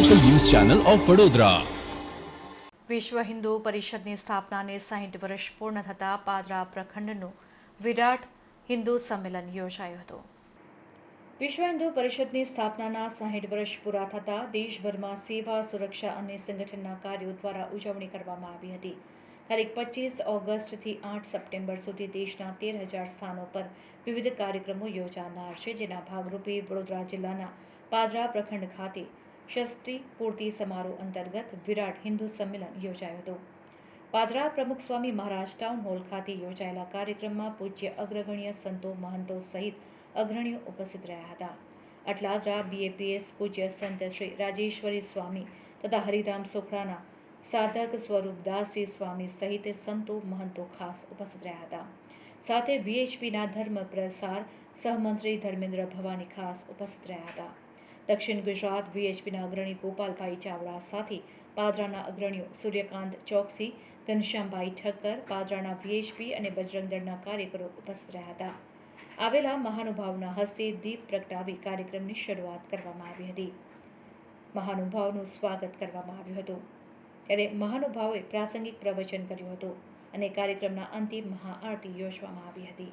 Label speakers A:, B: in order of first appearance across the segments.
A: Channel of Vadodara
B: વિશ્વ હિન્દુ પરિષદની સ્થાપનાને સાહીઠ વર્ષ પૂર્ણ થતાં પાદરા પ્રખંડનું વિરાટ હિન્દુ સંમેલન યોજાયું હતું. વિશ્વ હિન્દુ પરિષદની સ્થાપનાના સાહીઠ વર્ષ પૂરા થતાં દેશભરમાં સેવા, સુરક્ષા અને સંગઠનના કાર્યો દ્વારા ઉજવણી કરવામાં આવી હતી. તારીખ પચીસ ઓગસ્ટથી આઠ સપ્ટેમ્બર સુધી દેશના તેર હજાર સ્થાનો પર વિવિધ કાર્યક્રમો યોજાનાર છે. જેના ભાગરૂપે વડોદરા જિલ્લાના પાદરા પ્રખંડ ખાતે ષષ્ઠી પૂર્તિ સમારોહ અંતર્ગત વિરાટ હિન્દુ સંમેલન યોજાયું હતું. પાદરા પ્રમુખ સ્વામી મહારાજ ટાઉન હોલ ખાતે યોજાયેલા કાર્યક્રમમાં પૂજ્ય અગ્રગણ્ય સંતો મહંતો સહિત અગ્રણીઓ ઉપસ્થિત રહ્યા હતા. અટલાદરા બીએપીએસ પૂજ્ય સંત શ્રી રાજેશ્વરી સ્વામી તથા હરિધામ સોખડાના સાધક સ્વરૂપદાસજી સ્વામી સહિત સંતો મહંતો ખાસ ઉપસ્થિત રહ્યા હતા. સાથે વીએચપીના ધર્મ પ્રસાર સહમંત્રી ધર્મેન્દ્ર ભવાની ખાસ ઉપસ્થિત રહ્યા હતા. દક્ષિણ ગુજરાત વીએચપીના અગ્રણી ગોપાલભાઈ ચાવડા સાથે પાદરાના અગ્રણીઓ સૂર્યકાંત ચોકસી, ઘનશ્યામભાઈ ઠક્કર, પાદરાના વીએચપી અને બજરંગ દળના કાર્યકરો ઉપસ્થિત રહ્યા હતા. આવેલા મહાનુભાવના હસ્તે દીપ પ્રગટાવી કાર્યક્રમની શરૂઆત કરવામાં આવી હતી. મહાનુભાવનું સ્વાગત કરવામાં આવ્યું હતું. ત્યારે મહાનુભાવોએ પ્રાસંગિક પ્રવચન કર્યું હતું અને કાર્યક્રમના અંતિમ મહાઆરતી યોજવામાં આવી હતી.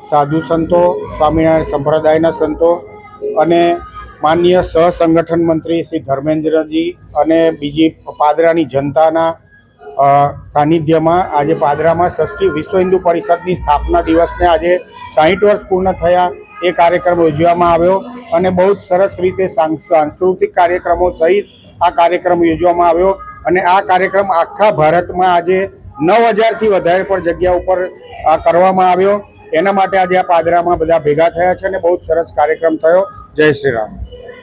C: સાધુ સંતો, સ્વામિનારાયણ સંપ્રદાયના સંતો અને માનનીય સહસંગઠન મંત્રી શ્રી ધર્મેન્દ્રજી અને બીજી પાદરાની જનતાના સાનિધ્યમાં આજે પાદરામાં ષષ્ઠી વિશ્વ હિન્દુ પરિષદની સ્થાપના દિવસને આજે સાહીઠ વર્ષ પૂર્ણ થયા એ કાર્યક્રમ યોજવામાં આવ્યો અને બહુ જ સરસ રીતે સાંસ્કૃતિક કાર્યક્રમો સહિત આ કાર્યક્રમ યોજવામાં આવ્યો અને આ કાર્યક્રમ આખા ભારતમાં આજે નવ હજારથી વધારે પર જગ્યા ઉપર આ કરવામાં આવ્યો. એના માટે આજે આ પાદરામાં બધા ભેગા થયા છે અને બહુ જ સરસ કાર્યક્રમ થયો. જય શ્રી રામ.